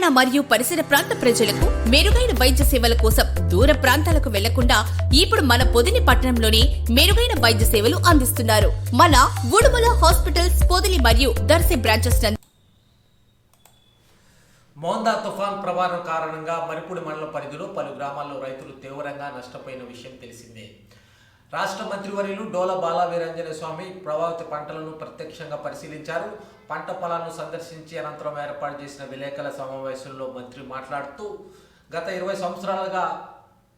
తెలంగాణ మరియు పరిసర ప్రాంత ప్రజలకు మెరుగైన వైద్య సేవల కోసం దూర ప్రాంతాలకు వెళ్ళకుండా ఇప్పుడు మన పొదిని పట్టణంలోనే మెరుగైన వైద్య సేవలు అందిస్తున్నారు. మన ఉడుమల హాస్పిటల్స్ పొదిలి మరియు దర్శి బ్రాంచెస్ మోందా తుఫాన్ ప్రభావం కారణంగా మరిపూడి మండల పరిధిలో పలు గ్రామాల్లో రైతులు తీవ్రంగా నష్టపోయిన విషయం తెలిసిందే. రాష్ట్ర మంత్రివర్యులు డోల బాలా వీరంజన స్వామి ప్రభావిత పంటలను ప్రత్యక్షంగా పరిశీలించారు. పంట పొలాలను సందర్శించి అనంతరం ఏర్పాటు చేసిన విలేకరుల సమావేశంలో మంత్రి మాట్లాడుతూ గత ఇరవై సంవత్సరాలుగా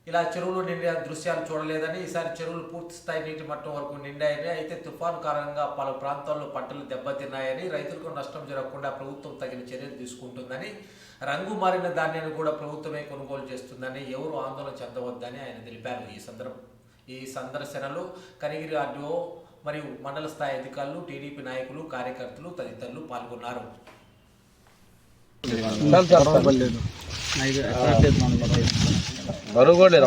ఇలా చెరువులు నిండిన దృశ్యాలు చూడలేదని ఈసారి చెరువులు పూర్తి స్థాయి నీటి మట్టం వరకు నిండాయని అయితే తుఫాను కారణంగా పలు ప్రాంతాల్లో పంటలు దెబ్బతిన్నాయని రైతులకు నష్టం జరగకుండా ప్రభుత్వం తగిన చర్యలు తీసుకుంటుందని రంగు మారిన ధాన్యాన్ని కూడా ప్రభుత్వమే కొనుగోలు చేస్తుందని ఎవరు ఆందోళన చెందవద్దని ఆయన తెలిపారు. ఈ సందర్భం ఈ సందర్శనలో కనిగిరి ఆర్డీఓ మరియు మండల స్థాయి అధికారులు టీడీపీ నాయకులు కార్యకర్తలు తదితరులు పాల్గొన్నారు. బరువు కూడా లేదు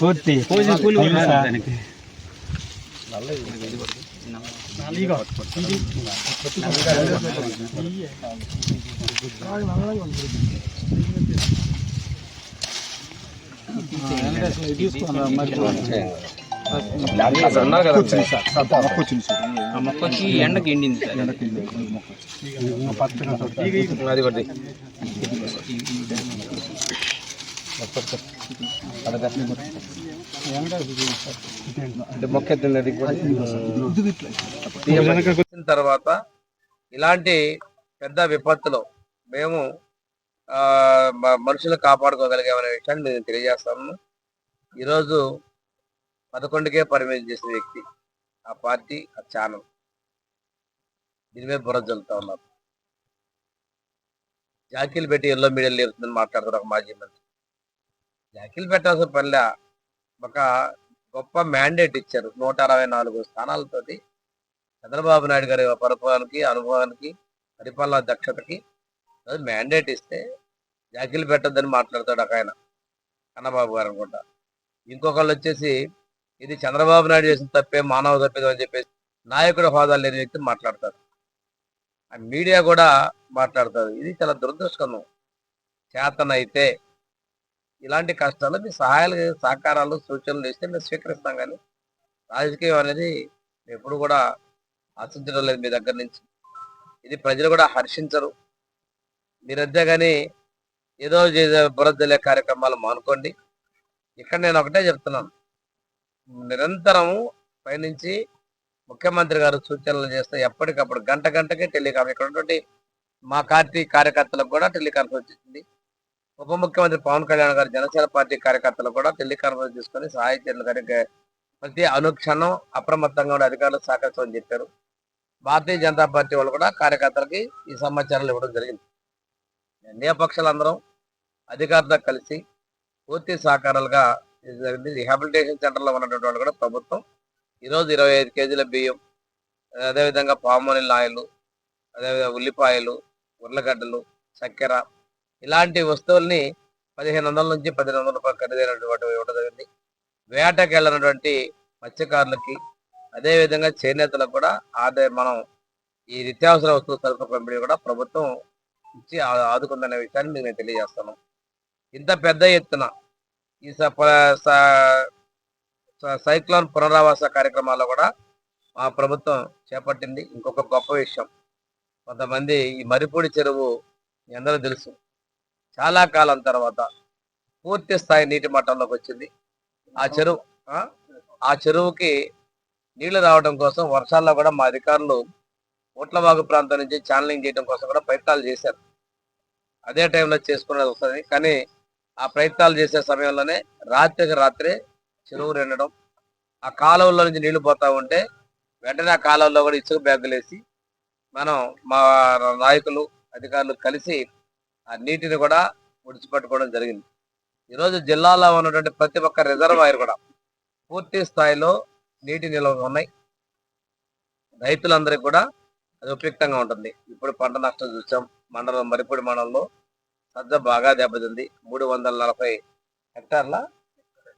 పూర్తి అది అన్నారు కదా ఆ మొక్కకి ఎండకి ఎండింది అది ఒకటి అంటే మొక్క ఎత్తింది తర్వాత ఇలాంటి పెద్ద విపత్తులో మేము మనుషులను మనుషులు కాపాడుకోగలిగామనే విషయాన్ని నేను తెలియజేస్తాను. ఈరోజు పదకొండుకే పరిమితం చేసిన వ్యక్తి ఆ పార్టీ ఆ ఛానల్. దీని మీద బుర్ర జల్లుతా ఉన్నారు. జాకీలు పెట్టి ఎల్లో మీడియాలో లేపుతుందని మాట్లాడుతున్న ఒక మాజీ మంత్రి. జాకీలు పెట్టాల్సిన పనిలే ఒక గొప్ప మ్యాండేట్ ఇచ్చారు నూట అరవై నాలుగు స్థానాలతోటి. చంద్రబాబు నాయుడు గారి పరిపాలనకి అనుభవానికి పరిపాలన దక్షతకి. మ్యాండేట్ ఇస్తే జాకీలు పెట్టొద్దని మాట్లాడతాడు ఒక ఆయన కన్నబాబు గారు అనుకుంటా. ఇంకొకళ్ళు వచ్చేసి ఇది చంద్రబాబు నాయుడు చేసిన తప్పే మానవ తప్పేదో అని చెప్పేసి నాయకుడు హోదా లేని వ్యక్తి మాట్లాడతారు ఆ మీడియా కూడా మాట్లాడతారు ఇది చాలా దురదృష్టకరం చేతనైతే ఇలాంటి కష్టాలు మీ సహాయాలు సహకారాలు సూచనలు ఇస్తే మేము స్వీకరిస్తాం కానీ రాజకీయం అనేది ఎప్పుడు కూడా ఆశించడం లేదు మీ దగ్గర నుంచి. ఇది ప్రజలు కూడా హర్షించరు. మీరంతే కానీ ఏదో బురద్దలే కార్యక్రమాలు మానుకోండి. ఇక్కడ నేను ఒకటే చెప్తున్నాను. నిరంతరము పైనుంచి ముఖ్యమంత్రి గారు సూచనలు చేస్తే ఎప్పటికప్పుడు గంట గంటకే టెలికాన్ ఇక్కడ ఉన్నటువంటి మా పార్టీ కార్యకర్తలకు కూడా టెలికాన్ఫరెన్స్ ఇచ్చింది ఉప ముఖ్యమంత్రి పవన్ కళ్యాణ్ గారు జనసేన పార్టీ కార్యకర్తలకు కూడా టెలికాన్ఫరెన్స్ తీసుకొని సహాయ చర్యలు కనుక ప్రతి అనుక్షణం అప్రమత్తంగా ఉండే అధికారులు సహకరిస్తామని చెప్పారు. భారతీయ జనతా పార్టీ వాళ్ళు కూడా కార్యకర్తలకి ఈ సమాచారాలు ఇవ్వడం జరిగింది. ఎన్డీఏ పక్షాలందరం అధికారులతో కలిసి పూర్తి సహకారాలుగా జరిగింది. రిహాబిలిటేషన్ సెంటర్లో ఉన్నటువంటి వాళ్ళు కూడా ప్రభుత్వం ఈరోజు ఇరవై ఐదు కేజీల బియ్యం అదేవిధంగా పామోనిల్ ఆయిల్ అదేవిధంగా ఉల్లిపాయలు ఉర్లగడ్డలు చక్కెర ఇలాంటి వస్తువుల్ని పదిహేను వందల నుంచి పదిహేను వందల రూపాయలు ఖరీదైనటువంటి ఇవ్వడం జరిగింది. వేటకి వెళ్ళినటువంటి మత్స్యకారులకి అదేవిధంగా చేనేతలకు కూడా ఆదాయ మనం ఈ నిత్యావసర వస్తువుల సరుకు పంపిణీ కూడా ప్రభుత్వం ఇచ్చి ఆదుకుందనే విషయాన్ని మీకు నేను తెలియజేస్తాను. ఇంత పెద్ద ఎత్తున ఈ స- సైక్లోన్ పునరావాస కార్యక్రమాల్లో కూడా మా ప్రభుత్వం చేపట్టింది ఇంకొక గొప్ప విషయం. కొంతమంది ఈ మరిపూడి చెరువు మీ అందరూ తెలుసు. చాలా కాలం తర్వాత పూర్తి స్థాయి నీటి మట్టంలోకి వచ్చింది. ఆ చెరువు ఆ? ఆ చెరువుకి నీళ్ళు రావడం కోసం వర్షాల్లో కూడా మా అధికారులు ఓట్లవాగు ప్రాంతం నుంచి ఛానలింగ్ చేయడం కోసం కూడా ప్రయత్నాలు చేశారు. అదే టైంలో చేసుకునేది వస్తుంది. కానీ ఆ ప్రయత్నాలు చేసే సమయంలోనే రాత్రికి రాత్రే చెరువు నిండడం ఆ కాలువల్లో నుంచి నీళ్ళు పోతా ఉంటే వెంటనే ఆ కాలువల్లో కూడా ఇసుక బ్యాగులు వేసి మనం మా నాయకులు అధికారులు కలిసి ఆ నీటిని కూడా ముడిచిపెట్టుకోవడం జరిగింది. ఈరోజు జిల్లాలో ఉన్నటువంటి ప్రతి ఒక్క రిజర్వాయర్ కూడా పూర్తి స్థాయిలో నీటి నిల్వలు ఉన్నాయి. రైతులందరికీ కూడా అది ఉపయుక్తంగా ఉంటుంది. ఇప్పుడు పంట నష్టం చూసాం మండలం మరిపూడి మండలంలో సజ్జ బాగా దెబ్బతింది. మూడు వందల నలభై హెక్టార్ల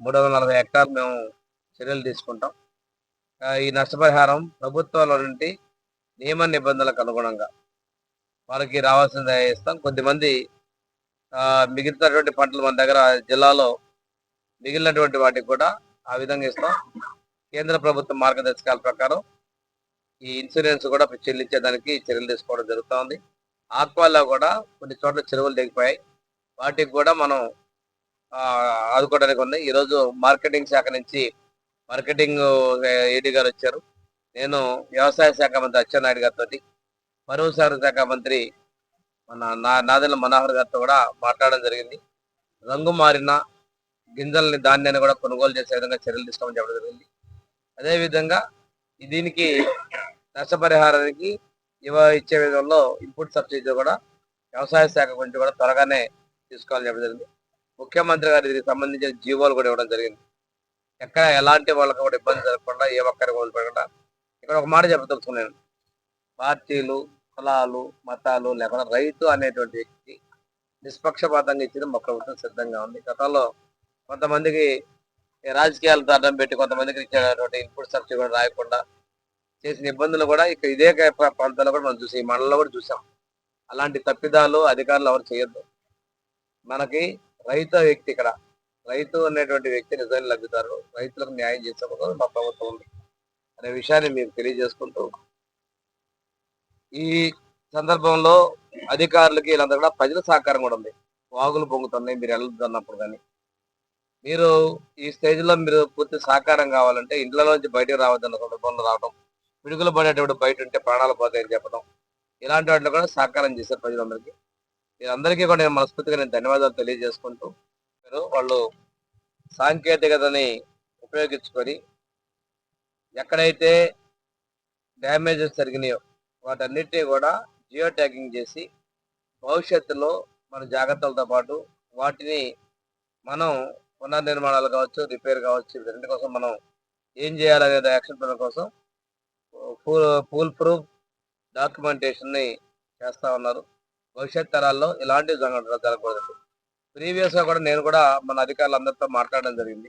మూడు వందల నలభై హెక్టార్లు మేము చర్యలు తీసుకుంటాం. ఈ నష్టపరిహారం ప్రభుత్వాల నుండి నియమ నిబంధనలకు అనుగుణంగా వాళ్ళకి రావాల్సింది ఇస్తాం కొద్దిమంది మిగిలినటువంటి పంటలు మన దగ్గర జిల్లాలో మిగిలినటువంటి వాటికి కూడా ఆ విధంగా ఇస్తాం. కేంద్ర ప్రభుత్వ మార్గదర్శకాల ప్రకారం ఈ ఇన్సూరెన్స్ కూడా చెల్లించేదానికి చర్యలు తీసుకోవడం జరుగుతూ ఉంది. ఆక్వాల్లో కూడా కొన్ని చోట్ల చెరువులు దిగిపోయాయి వాటికి కూడా మనం ఆదుకోవడానికి ఉంది. ఈరోజు మార్కెటింగ్ శాఖ నుంచి మార్కెటింగ్ ఏడీ గారు వచ్చారు. నేను వ్యవసాయ శాఖ మంత్రి అచ్చెన్నాయుడు గారితో పరువు శాఖ శాఖ మంత్రి మన నా నాదెల మనోహర్ గారితో కూడా మాట్లాడడం జరిగింది. రంగు మారిన గింజల్ని ధాన్యాన్ని కూడా కొనుగోలు చేసే విధంగా చర్యలు తీసుకోమని చెప్పడం జరిగింది. అదేవిధంగా దీనికి నష్టపరిహారానికి ఇవ ఇచ్చే విధంలో ఇన్పుట్ సబ్సిడీ కూడా వ్యవసాయ శాఖ గురించి కూడా త్వరగానే తీసుకోవాలని చెప్పడం జరిగింది. ముఖ్యమంత్రి గారు దీనికి సంబంధించిన జీవోలు కూడా ఇవ్వడం జరిగింది. ఎక్కడ ఎలాంటి వాళ్ళకి కూడా ఇబ్బంది జరగకుండా ఏ ఒక్కరికి వదిలిపెట్టకుండా ఇక్కడ ఒక మాట చెప్పదలుచుకున్నాను పార్టీలు కులాలు మతాలు లేకుండా రైతు అనేటువంటి వ్యక్తి నిష్పక్షపాతంగా ఇచ్చిన మా ప్రభుత్వం సిద్ధంగా ఉంది. గతంలో కొంతమందికి రాజకీయాలతో అడ్డం పెట్టి కొంతమందికి ఇచ్చేటువంటి ఇన్పుట్ సబ్సిడీ కూడా రాయకుండా చేసిన ఇబ్బందులు కూడా ఇక ఇదే ప్రాంతాల్లో కూడా మనం చూసాం ఈ మండలంలో కూడా చూసాం. అలాంటి తప్పిదాలు అధికారులు ఎవరు చేయొద్దు. మనకి రైతు వ్యక్తి ఇక్కడ రైతు అనేటువంటి వ్యక్తి నిజాన్ని లబ్ధిదారు రైతులకు న్యాయం చేసే మా ప్రభుత్వం ఉంది. అనే విషయాన్ని మీకు తెలియజేసుకుంటూ ఈ సందర్భంలో అధికారులకి వీళ్ళందరూ కూడా ప్రజల సహకారం కూడా ఉంది. వాగులు పొంగుతున్నాయి మీరు వెళ్తున్నప్పుడు కానీ. మీరు ఈ స్టేజ్లో మీరు పూర్తి సహకారం కావాలంటే ఇంట్లో నుంచి బయటకు రావద్దన్న సందర్భంలో రావడం పిడుగులు పడేటప్పుడు బయట ఉంటే ప్రాణాలు పోతాయని చెప్పడం. ఇలాంటి వాటిలో కూడా సహకారం చేశారు ప్రజలందరికీ. వీరందరికీ కూడా నేను మనస్ఫూర్తిగా నేను ధన్యవాదాలు తెలియజేసుకుంటూ మీరు వాళ్ళు సాంకేతికతని ఉపయోగించుకొని ఎక్కడైతే డ్యామేజెస్ జరిగినాయో వాటన్నిటినీ కూడా జియో ట్యాగింగ్ చేసి భవిష్యత్తులో మన జాగ్రత్తలతో పాటు వాటిని మనం పునర్నిర్మాణాలు కావచ్చు రిపేర్ కావచ్చు వీటన్నిటి కోసం మనం ఏం చేయాలనే యాక్షన్ ప్లాన్ కోసం ఫూల్ ప్రూఫ్ డాక్యుమెంటేషన్ని చేస్తా ఉన్నారు. భవిష్యత్ తరాల్లో ఇలాంటి సంఘటనలు జరగకూడదు ప్రీవియస్గా కూడా నేను కూడా మన అధికారులందరితో మాట్లాడడం జరిగింది.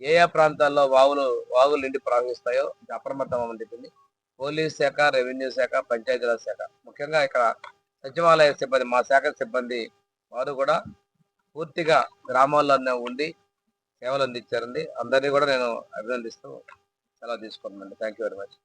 ఏ ఏ ప్రాంతాల్లో వాగులు వాగులు నిండి ప్రవహిస్తాయో అప్రమత్తం అని చెప్పింది. పోలీస్ శాఖ రెవెన్యూ శాఖ పంచాయతీరాజ్ శాఖ. ముఖ్యంగా ఇక్కడ సచివాలయ సిబ్బంది మా శాఖ సిబ్బంది వారు కూడా పూర్తిగా గ్రామాల్లోనే ఉండి సేవలు అందించారండి. అందరినీ కూడా నేను అభినందిస్తూ సెలవు తీసుకున్నానండి థ్యాంక్ యూ వెరీ మచ్